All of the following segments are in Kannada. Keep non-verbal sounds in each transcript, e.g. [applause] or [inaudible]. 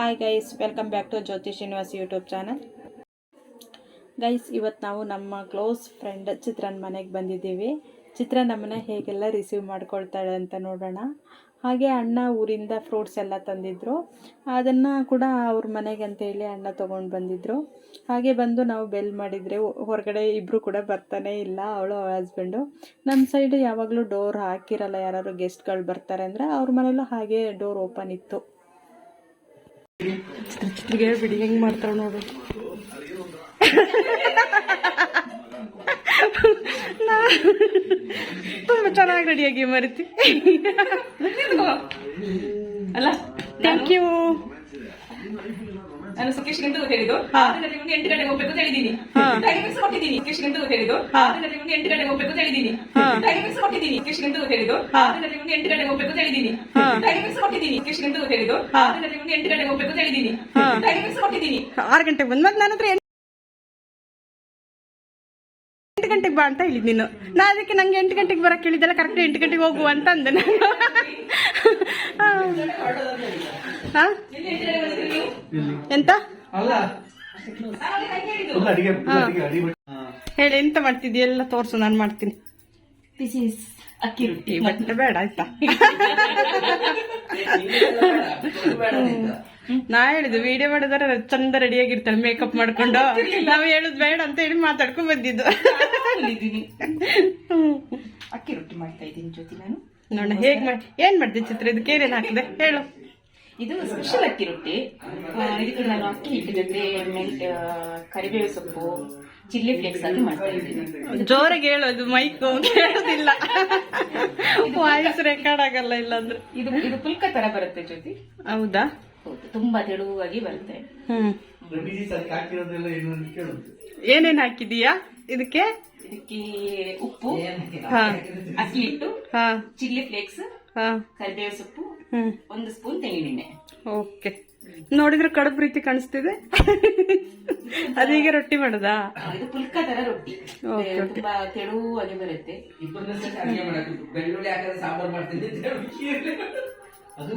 Hi guys welcome back to Jyothi Srinivas YouTube channel guys ಇವತ್ತು ನಾವು ನಮ್ಮ ಕ್ಲೋಸ್ ಫ್ರೆಂಡ್ ಚಿತ್ರನ್ ಮನೆಗೆ ಬಂದಿದ್ದೀವಿ. ಚಿತ್ರ ನಮ್ಮನ್ನ ಹೇಗೆಲ್ಲ ರಿಸೀವ್ ಮಾಡ್ಕೊಳ್ತಾಳೆ ಅಂತ ನೋಡೋಣ. ಹಾಗೆ ಅಣ್ಣ ಊರಿಂದ ಫ್ರೂಟ್ಸ್ ಎಲ್ಲ ತಂದಿದ್ದರು ಅದನ್ನು ಕೂಡ ಅವ್ರ ಮನೆಗೆ ಅಂತೇಳಿ ಅಣ್ಣ ತೊಗೊಂಡು ಬಂದಿದ್ದರು ಹಾಗೆ ಬಂದು ನಾವು ಬೆಲ್ ಮಾಡಿದರೆ ಹೊರಗಡೆ ಇಬ್ಬರು ಕೂಡ ಬರ್ತಾನೆ ಇಲ್ಲ, ಅವಳು ಅವಳ ಹಸ್ಬೆಂಡು ನಮ್ಮ ಸೈಡು ಯಾವಾಗಲೂ ಡೋರ್ ಹಾಕಿರಲ್ಲ, ಯಾರಾದ್ರು ಗೆಸ್ಟ್ಗಳು ಬರ್ತಾರೆ ಅಂದರೆ ಅವ್ರ ಮನೇಲೂ ಹಾಗೆ ಡೋರ್ ಓಪನ್ ಇತ್ತು. ಚಿತ್ರಗೆ ಬಿಡಿ ಹೆಂಗ್ ಮಾಡ್ತಾಳ ನೋಡು. ತುಂಬ ಚೆನ್ನಾಗಿ ರೆಡಿಯಾಗಿ ಮರಿತಿ. ಅಲ್ಲ ಥ್ಯಾಂಕ್ ಯು ನಾನು ಸುಖೇಶ್ ಎಂದು ಹೇಳಿದ್ದು. ಆರು ಗಂಟೆ ಮುಂದೆ ಎಂಟು ಗಂಟೆಗೆ ಹೋಗ್ಬೇಕು ಅಂತ ಹೇಳಿದ್ದೀನಿ. ಟೈಮಿಂಗ್ಸ್ ಕೊಟ್ಟಿದ್ದೀನಿ ಸುಖೇಶ್ ಎಂದು ಹೇಳಿದ್ದು. ಆರು ಗಂಟೆ ಮುಂದೆ ಎಂಟು ಗಂಟೆಗೆ ಹೋಗ್ಬೇಕು ಅಂತ ಹೇಳಿದ್ದೀನಿ. ಟೈಮಿಂಗ್ಸ್ ಕೊಟ್ಟಿದ್ದೀನಿ ಸುಖೇಶ್ ಎಂದು ಹೇಳಿದ್ದು. ಆರು ಗಂಟೆ ಮುಂದೆ ಎಂಟು ಗಂಟೆಗೆ ಹೋಗ್ಬೇಕು ಅಂತ ಹೇಳಿದ್ದೀನಿ. ಟೈಮಿಂಗ್ಸ್ ಕೊಟ್ಟಿದ್ದೀನಿ ಸುಖೇಶ್ ಎಂದು ಹೇಳಿದ್ದು. ಆರು ಗಂಟೆ ಮುಂದೆ ಎಂಟು ಗಂಟೆಗೆ ಹೋಗ್ಬೇಕು ಅಂತ ಹೇಳಿದ್ದೀನಿ. ಟೈಮಿಂಗ್ಸ್ ಕೊಟ್ಟಿದ್ದೀನಿ. ಆರು ಗಂಟೆಗೆ ಬಂದ್ ಮತ್ತೆ ನಾನು ಹತ್ರ ಎಂಟು ಗಂಟೆಗೆ ಬಾ ಅಂತ ಹೇಳಿದ್ ನೀನು. ನಾ ಅದಕ್ಕೆ ನಂಗೆ ಎಂಟು ಗಂಟೆಗೆ ಬರಕ್ಕೆ ಹೇಳಿದ್ದೆಲ್ಲ ಕರೆಕ್ಟ್ ಎಂಟು ಗಂಟೆಗೆ ಹೋಗು ಅಂತ ಅಂದೆ ನಾನು? ಎಂತ? ಹೇಳಿ ಎಂತ ಮಾಡ್ತಿದ್ದಿ ಎಲ್ಲ ತೋರ್ಸು ನಾನು ಮಾಡ್ತೀನಿ. ಅಕ್ಕಿ ರೊಟ್ಟಿ ಬಟ್ಟೆ ಬೇಡ ಆಯ್ತಾ? ನಾ ಹೇಳಿದ್ದು ವಿಡಿಯೋ ಮಾಡಿದ್ರೆ ಚಂದ ರೆಡಿಯಾಗಿರ್ತಾಳೆ ಮೇಕಪ್ ಮಾಡ್ಕೊಂಡು. ನಾವು ಹೇಳುದು ಬೇಡ ಅಂತ ಹೇಳಿ ಮಾತಾಡ್ಕೊಂಡ್ ಬಂದಿದ್ದು. ಅಕ್ಕಿ ರೊಟ್ಟಿ ಮಾಡ್ತಾ ಇದ್ದೀನಿ ಜೊತೆ ನಾನು. ನೋಡ ಹೇಗ್ ಮಾಡಿ ಏನ್ ಮಾಡ್ದೆ ಚಿತ್ರ? ಇದಕ್ಕೆ ಏನೇನ್ ಹಾಕಿದೆ? ಹೇಳು. ಇದು ಸ್ಪೆಷಲ್ ಅಕ್ಕಿ ರೊಟ್ಟಿ. ಇದಕ್ಕೆ ನಾನು ಅಕ್ಕಿ ಹಿಟ್ಟು ಜೊತೆ ಕರಿಬೇವು ಸೊಪ್ಪು ಚಿಲ್ಲಿ ಫ್ಲೇಕ್ಸ್ ಅಲ್ಲಿ ಮಾಡ್ತಾ ಇದ್ದೀನಿ. ಜೋರಾಗಿ ಹೇಳೋದು ಮೈಕ್ ಕೇಳೋದಿಲ್ಲ. ವಾಯ್ಸ್ ರೆಕಾರ್ಡ್ ಆಗಲ್ಲ ಇಲ್ಲಾಂದ್ರೆ. ಇದು ಇದು ಪುಲ್ಕ ತರ ಬರುತ್ತೆ ಜ್ಯೋತಿ. ಹೌದಾ? ಹೌದು ತುಂಬಾ ತೆಳುವಾಗಿ ಬರುತ್ತೆ. ಏನೇನ್ ಹಾಕಿದೀಯಾ ಇದಕ್ಕೆ? ಇದಕ್ಕೆ ಉಪ್ಪು ಹಾ. ಅಕ್ಕಿ ಹಿಟ್ಟು ಹಾ. ಚಿಲ್ಲಿ ಫ್ಲೇಕ್ಸ್ ಹಾ. ಕರಿಬೇವು ಸೊಪ್ಪು ಒಂದು ಸ್ಪೂನ್ ತೆಂಗಿನೆಣ್ಣೆ ಓಕೆ. ನೋಡಿದ್ರೆ ಕಡುಬು ರೀತಿ ಕಾಣಿಸ್ತಿದೆ. ಅದೀಗ ರೊಟ್ಟಿ ಮಾಡೋದಾ? ಇದು ಪುಲ್ಕ ತರ ರೊಟ್ಟಿ. ತುಂಬಾ ತೆಳುವಾಗಿ ಬರುತ್ತೆ. ಬೆಳ್ಳುಳ್ಳಿ ಹಾಕಿದ್ರೆ ಸಾಂಬಾರ್ ಮಾಡ್ತೀನಿ. ಅದು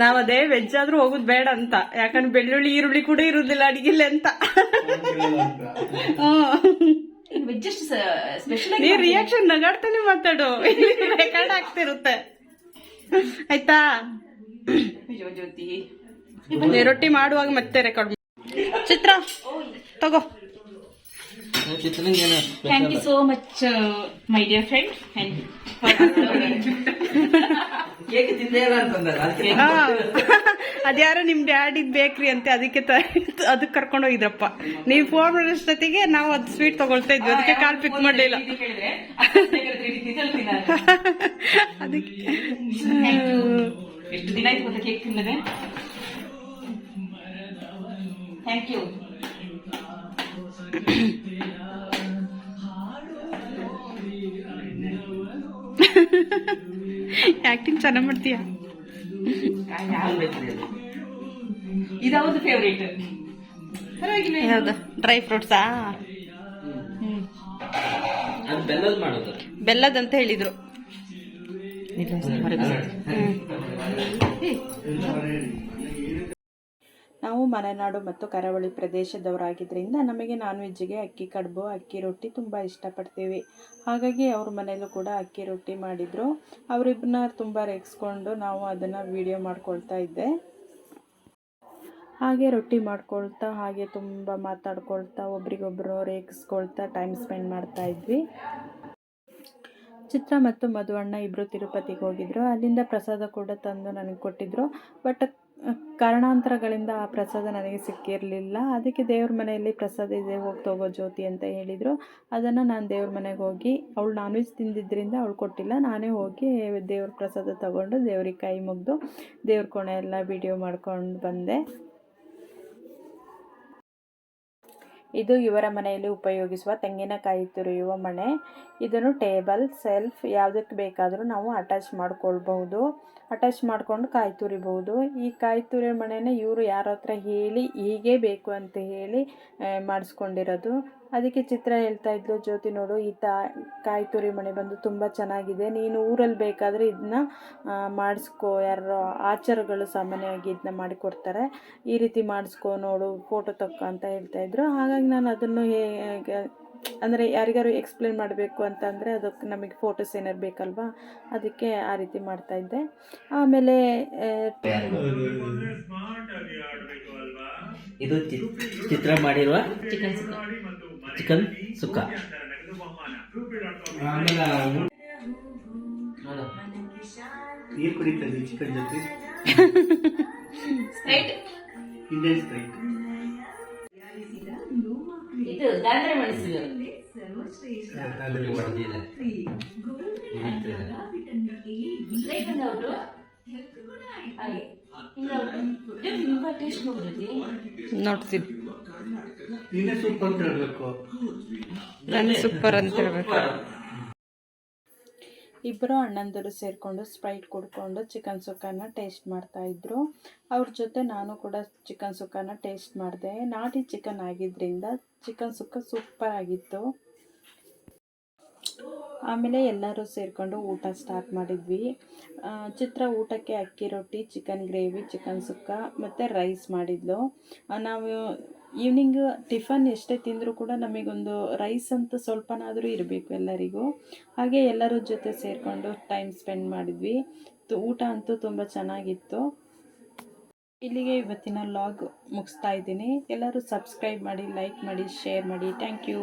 ನಾವ್ ಅದೇ ವೆಜ್ ಆದ್ರೂ ಹೋಗುದ್ ಬೇಡ ಅಂತ. ಯಾಕಂದ್ರೆ ಬೆಳ್ಳುಳ್ಳಿ ಈರುಳ್ಳಿ ಕೂಡ ಇರುದಿಲ್ಲ ಅಡಿಗೆಲ್ಲ ಅಂತ. ನೀ ರಿಯಾಕ್ಷನ್ ನಗಾಡ್ತಾನೆ ಮಾತಾಡು. ರೆಕಾರ್ಡ್ ಆಗ್ತಿರುತ್ತೆ ಆಯ್ತಾ? ರೊಟ್ಟಿ ಮಾಡುವಾಗ ಮತ್ತೆ ರೆಕಾರ್ಡ್ ಚಿತ್ರ ತಗೋ. Thank you so much my dear friend ಅದ್ಯಾರೋ ನಿಮ್ ಡ್ಯಾಡಿದ್ ಬೇಕ್ರಿ ಅಂತೆ ಅದಕ್ಕೆ ತ- ಅದಕ್ಕೆ ಕರ್ಕೊಂಡು ಹೋಗಿದ್ರಪ್ಪ. ನೀವು ಫೋನ್ ಮಾಡೋಷ್ಟೊತ್ತಿಗೆ ನಾವು ಅದು ಸ್ವೀಟ್ ತಗೊಳ್ತಾ ಇದ್ವಿ ಅದಕ್ಕೆ ಕಾಲ್ ಪಿಕ್ ಮಾಡಲಿಲ್ಲ. [laughs] ಅದಕ್ಕೆ. ಎಷ್ಟು ದಿನ ಆಯ್ತು ಗೊತ್ತಾ ಕೇಕ್ ತಿನ್ನದೆ? ಥ್ಯಾಂಕ್ ಯು ಆಕ್ಟಿಂಗ್ ಚೆನ್ನಾಗಿ ಮಾಡ್ತೀಯ? ಫೇವ್ರೇಟ್ ಪರವಾಗಿಲ್ಲ ಯಾವ್ದು? ಡ್ರೈ ಫ್ರೂಟ್ಸಾ ಅದು ಬೆಲ್ಲದ್ ಮಾಡೋದು. ಬೆಲ್ಲದಂತ ಹೇಳಿದ್ರು. ನಾವು ಮಲೆನಾಡು ಮತ್ತು ಕರಾವಳಿ ಪ್ರದೇಶದವರಾಗಿದ್ದರಿಂದ ನಮಗೆ ನಾನ್ ವೆಜ್ಜಿಗೆ ಅಕ್ಕಿ ಕಡುಬು, ಅಕ್ಕಿ ರೊಟ್ಟಿ ತುಂಬ ಇಷ್ಟಪಡ್ತೀವಿ. ಹಾಗಾಗಿ ಅವ್ರ ಮನೆಯಲ್ಲೂ ಕೂಡ ಅಕ್ಕಿ ರೊಟ್ಟಿ ಮಾಡಿದರು. ಅವರಿಬ್ಬನ ತುಂಬ ರೇಗಿಸ್ಕೊಂಡು ನಾವು ಅದನ್ನು ವಿಡಿಯೋ ಮಾಡ್ಕೊಳ್ತಾ ಇದ್ದೆ. ಹಾಗೆ ರೊಟ್ಟಿ ಮಾಡ್ಕೊಳ್ತಾ, ಹಾಗೆ ತುಂಬ ಮಾತಾಡ್ಕೊಳ್ತಾ ಒಬ್ರಿಗೊಬ್ಬರು ರೇಗಿಸ್ಕೊಳ್ತಾ ಟೈಮ್ ಸ್ಪೆಂಡ್ ಮಾಡ್ತಾ ಇದ್ವಿ. ಚಿತ್ರ ಮತ್ತು ಮಧುವಣ್ಣ ಇಬ್ಬರು ತಿರುಪತಿಗೆ ಹೋಗಿದ್ರು. ಅಲ್ಲಿಂದ ಪ್ರಸಾದ ಕೂಡ ತಂದು ನನಗೆ ಕೊಟ್ಟಿದ್ರು. ಬಟ್ ಕಾರಣಾಂತರಗಳಿಂದ ಆ ಪ್ರಸಾದ ನನಗೆ ಸಿಕ್ಕಿರಲಿಲ್ಲ. ಅದಕ್ಕೆ ದೇವ್ರ ಮನೆಯಲ್ಲಿ ಪ್ರಸಾದ ಇದೆ, ಹೋಗಿ ತಗೋ ಜ್ಯೋತಿ ಅಂತ ಹೇಳಿದರು. ಅದನ್ನು ನಾನು ದೇವ್ರ ಮನೆಗೆ ಹೋಗಿ, ಅವಳು ನಾನ್ ವೆಜ್ ತಿಂದಿದ್ದರಿಂದ ಅವಳು ಕೊಟ್ಟಿಲ್ಲ. ನಾನೇ ಹೋಗಿ ದೇವ್ರ ಪ್ರಸಾದ ತಗೊಂಡು ದೇವ್ರಿಗೆ ಕೈ ಮುಗಿದು ದೇವ್ರ ಕೋಣೆ ಎಲ್ಲ ವಿಡಿಯೋ ಮಾಡ್ಕೊಂಡು ಬಂದೆ. ಇದು ಇವರ ಮನೆಯಲ್ಲಿ ಉಪಯೋಗಿಸುವ ತೆಂಗಿನಕಾಯಿ ತುರಿಯುವ ಮಣೆ. ಇದನ್ನು ಟೇಬಲ್, ಸೆಲ್ಫ್ ಯಾವುದಕ್ಕೆ ಬೇಕಾದರೂ ನಾವು ಅಟ್ಯಾಚ್ ಮಾಡ್ಕೊಳ್ಬಹುದು. ಅಟ್ಯಾಚ್ ಮಾಡ್ಕೊಂಡು ಕಾಯಿ ತುರಿಬಹುದು. ಈ ಕಾಯಿ ತುರಿಯೋ ಮಣೆನ ಇವರು ಯಾರ ಹತ್ರ ಹೇಳಿ, ಹೀಗೆ ಬೇಕು ಅಂತ ಹೇಳಿ ಮಾಡಿಸ್ಕೊಂಡಿರೋದು. ಅದಕ್ಕೆ ಚಿತ್ರ ಹೇಳ್ತಾ ಇದ್ಲು ಜ್ಯೋತಿ ನೋಡು ಈ ತಾ ಕಾಯಿ ತುರಿ ಮಣೆ ಬಂದು ತುಂಬ ಚೆನ್ನಾಗಿದೆ. ನೀನು ಊರಲ್ಲಿ ಬೇಕಾದರೆ ಇದನ್ನ ಮಾಡಿಸ್ಕೋ. ಯಾರೋ ಆಚಾರಗಳು ಸಾಮಾನ್ಯವಾಗಿ ಇದನ್ನ ಮಾಡಿಕೊಡ್ತಾರೆ. ಈ ರೀತಿ ಮಾಡಿಸ್ಕೋ ನೋಡು ಫೋಟೋ ತಕ್ಕ ಅಂತ ಹೇಳ್ತಾಯಿದ್ರು ಹಾಗಾಗಿ ನಾನು ಅದನ್ನು ಹೇಗೆ ಅಂದರೆ ಯಾರಿಗಾರು ಎಕ್ಸ್ಪ್ಲೇನ್ ಮಾಡಬೇಕು ಅಂತಂದರೆ ಅದಕ್ಕೆ ನಮಗೆ ಫೋಟೋಸ್ ಏನಾರು ಬೇಕಲ್ವಾ? ಅದಕ್ಕೆ ಆ ರೀತಿ ಮಾಡ್ತಾಯಿದ್ದೆ ಆಮೇಲೆ ಆ, ಇದು ಚಿತ್ರ ಮಾಡಿರುವ ಚಿಕನ್ ಸುಕ್ಕ ಚಿಕನ್ ಸುಕ್ಕ. ನೀರು ಕುಡಿತದೆ ಚಿಕನ್ ಜೊತೆ. ಸ್ಪ್ರೈಟ್. Indian Sprite. ಇದು ಮೆಣಸು ನೋಡ್ತೀನಿ ನೀನೇ ಸೂಪ್ ಅಂತ ಹೇಳ್ಬೇಕು. ನಾನು ಸೂಪರ್ ಅಂತ ಹೇಳ್ಬೇಕು. ಇಬ್ಬರು ಅಣ್ಣಂದರು ಸೇರಿಕೊಂಡು ಸ್ಪ್ರೈಟ್ ಕುಡ್ಕೊಂಡು ಚಿಕನ್ ಸುಕ್ಕನ ಟೇಸ್ಟ್ ಮಾಡ್ತಾಯಿದ್ರು ಅವ್ರ ಜೊತೆ ನಾನು ಕೂಡ ಚಿಕನ್ ಸುಕ್ಕನ ಟೇಸ್ಟ್ ಮಾಡಿದೆ. ನಾಟಿ ಚಿಕನ್ ಆಗಿದ್ದರಿಂದ ಚಿಕನ್ ಸುಕ್ಕ ಸೂಪರ್ ಆಗಿತ್ತು. ಆಮೇಲೆ ಎಲ್ಲರೂ ಸೇರಿಕೊಂಡು ಊಟ ಸ್ಟಾರ್ಟ್ ಮಾಡಿದ್ವಿ. ಚಿತ್ರ ಊಟಕ್ಕೆ ಅಕ್ಕಿ ರೊಟ್ಟಿ ಚಿಕನ್ ಗ್ರೇವಿ ಚಿಕನ್ ಸುಕ್ಕ ಮತ್ತು ರೈಸ್ ಮಾಡಿದ್ಲು. ನಾವು ಈವ್ನಿಂಗ್ ಟಿಫನ್ ಎಷ್ಟೇ ತಿಂದರೂ ಕೂಡ ನಮಗೊಂದು ರೈಸ್ ಅಂತ ಸ್ವಲ್ಪನಾದರೂ ಇರಬೇಕು ಎಲ್ಲರಿಗೂ. ಹಾಗೆ ಎಲ್ಲರ ಜೊತೆ ಸೇರಿಕೊಂಡು ಟೈಮ್ ಸ್ಪೆಂಡ್ ಮಾಡಿದ್ವಿ. ಊಟ ಅಂತೂ ತುಂಬ ಚೆನ್ನಾಗಿತ್ತು. ಇಲ್ಲಿಗೆ ಇವತ್ತಿನ ಲಾಗ್ ಮುಗಿಸ್ತಾ ಇದ್ದೀನಿ. ಎಲ್ಲರೂ ಸಬ್ಸ್ಕ್ರೈಬ್ ಮಾಡಿ ಲೈಕ್ ಮಾಡಿ ಶೇರ್ ಮಾಡಿ. Thank you